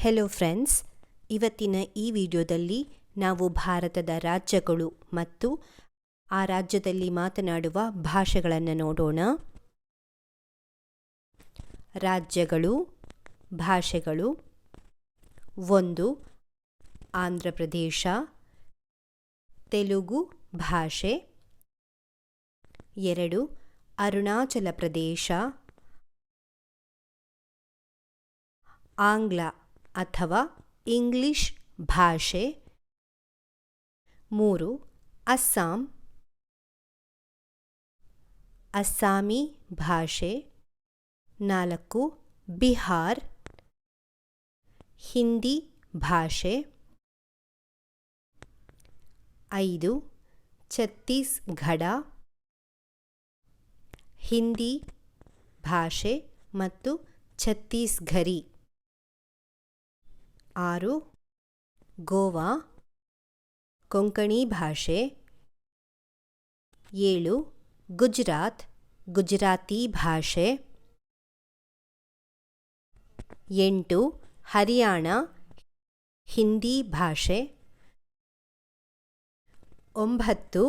Hello friends ಇವತ್ತಿನ ಈ ವಿಡಿಯೋದಲ್ಲಿ ನಾವು ಭಾರತದ ರಾಜ್ಯಗಳು ಮತ್ತು ಆ ರಾಜ್ಯದಲ್ಲಿ ಮಾತನಾಡುವ ಭಾಷೆಗಳನ್ನು ನೋಡೋಣ. ರಾಜ್ಯಗಳು, ಭಾಷೆಗಳು. ಒಂದು, ಆಂಧ್ರ ಪ್ರದೇಶ. ತೆಲುಗು ಭಾಷೆ. ಎರಡು, ಅರುಣಾಚಲ ಪ್ರದೇಶ. ಆಂಗ್ಲ ಅಥವಾ ಇಂಗ್ಲಿಷ್ ಭಾಷೆ. ಮೂರು, ಅಸ್ಸಾಂ. ಅಸ್ಸಾಮಿ ಭಾಷೆ. ನಾಲ್ಕು, ಬಿಹಾರ್. ಹಿಂದಿ ಭಾಷೆ. ಐದು, ಛತ್ತೀಸ್ಗಢ. ಹಿಂದಿ ಭಾಷೆ ಮತ್ತು ಛತ್ತೀಸ್ಘರಿ ಆರು, ಗೋವಾ, ಕೊಂಕಣಿ ಭಾಷೆ, ಏಳು, ಗುಜರಾತ್, ಗುಜರಾತಿ ಭಾಷೆ, ಎಂಟು, ಹರಿಯಾಣ, ಹಿಂದಿ ಭಾಷೆ, ಒಂಬತ್ತು,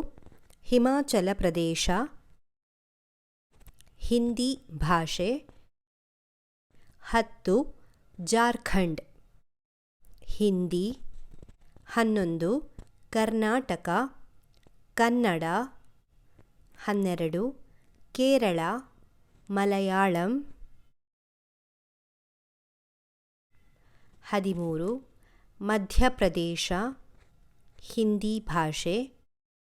ಹಿಮಾಚಲ ಪ್ರದೇಶ, ಹಿಂದಿ ಭಾಷೆ, ಹತ್ತು, ಜಾರ್ಖಂಡ್. ಹಿಂದಿ, ಹನ್ನೊಂದು, ಕರ್ನಾಟಕ, ಕನ್ನಡ, ಹನ್ನೆರಡು, ಕೇರಳ, ಮಲಯಾಳಂ, ಹದಿಮೂರು, ಮಧ್ಯಪ್ರದೇಶ, ಹಿಂದಿ ಭಾಷೆ,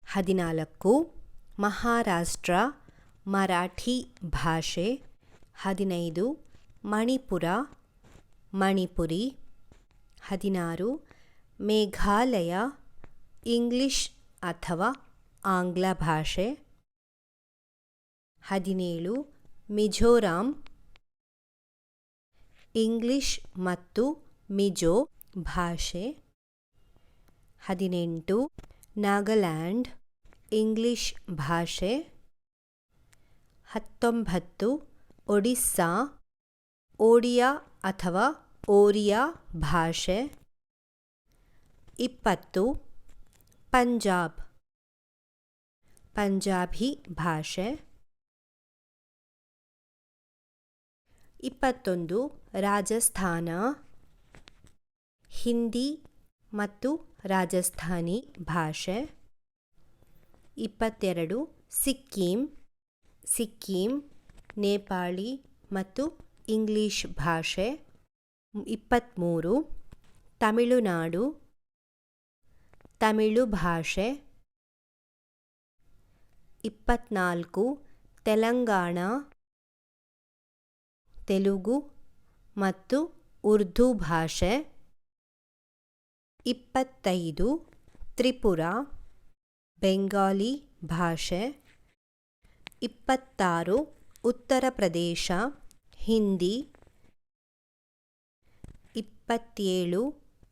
ಹದಿನಾಲ್ಕು, ಮಹಾರಾಷ್ಟ್ರ, ಮರಾಠಿ ಭಾಷೆ, ಹದಿನೈದು, ಮಣಿಪುರ, ಮಣಿಪುರಿ ಹದಿನಾರು, ಮೇಘಾಲಯ, ಇಂಗ್ಲಿಷ್ ಅಥವಾ ಆಂಗ್ಲ ಭಾಷೆ. ಹದಿನೇಳು, ಮಿಜೋರಾಂ. ಇಂಗ್ಲಿಷ್ ಮತ್ತು ಮಿಜೋ ಭಾಷೆ. ಹದಿನೆಂಟು, ನಾಗಾಲ್ಯಾಂಡ್, ಇಂಗ್ಲಿಷ್ ಭಾಷೆ. ಹತ್ತೊಂಬತ್ತು, ಒಡಿಸ್ಸಾ ಓಡಿಯಾ ಅಥವಾ ಓರಿಯಾ ಭಾಷೆ. ಇಪ್ಪತ್ತು, ಪಂಜಾಬ್. ಪಂಜಾಬಿ ಭಾಷೆ. ಇಪ್ಪತ್ತೊಂದು, ರಾಜಸ್ಥಾನ. ಹಿಂದಿ ಮತ್ತು ರಾಜಸ್ಥಾನಿ ಭಾಷೆ. ಇಪ್ಪತ್ತೆರಡು, ಸಿಕ್ಕಿಂ. ಸಿಕ್ಕಿಂ, ನೇಪಾಳಿ ಮತ್ತು ಇಂಗ್ಲಿಷ್ ಭಾಷೆ. ಇಪ್ಪತ್ತ್ಮೂರು ತಮಿಳುನಾಡು, ತಮಿಳು ಭಾಷೆ, ಇಪ್ಪತ್ನಾಲ್ಕು, ತೆಲಂಗಾಣ, ತೆಲುಗು ಮತ್ತು ಉರ್ದು ಭಾಷೆ, ಇಪ್ಪತ್ತೈದು, ತ್ರಿಪುರ, ಬೆಂಗಾಲಿ ಭಾಷೆ, ಇಪ್ಪತ್ತಾರು, ಉತ್ತರ ಪ್ರದೇಶ, ಹಿಂದಿ ಇಪ್ಪತ್ತೇಳು,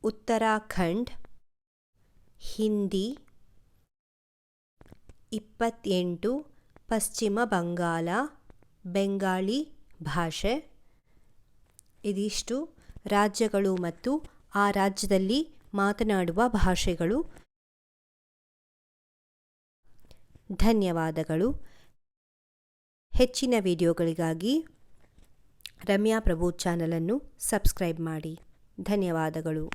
ಉತ್ತರಾಖಂಡ್. ಹಿಂದಿ, ಇಪ್ಪತ್ತೆಂಟು, ಪಶ್ಚಿಮ ಬಂಗಾಳ, ಬೆಂಗಾಳಿ ಭಾಷೆ. ಇದಿಷ್ಟು ರಾಜ್ಯಗಳು ಮತ್ತು ಆ ರಾಜ್ಯದಲ್ಲಿ ಮಾತನಾಡುವ ಭಾಷೆಗಳು. ಧನ್ಯವಾದಗಳು. ಹೆಚ್ಚಿನ ವಿಡಿಯೋಗಳಿಗಾಗಿ ರಮ್ಯಾ ಪ್ರಭು ಚಾನಲನ್ನು ಸಬ್ಸ್ಕ್ರೈಬ್ ಮಾಡಿ. ಧನ್ಯವಾದಗಳು.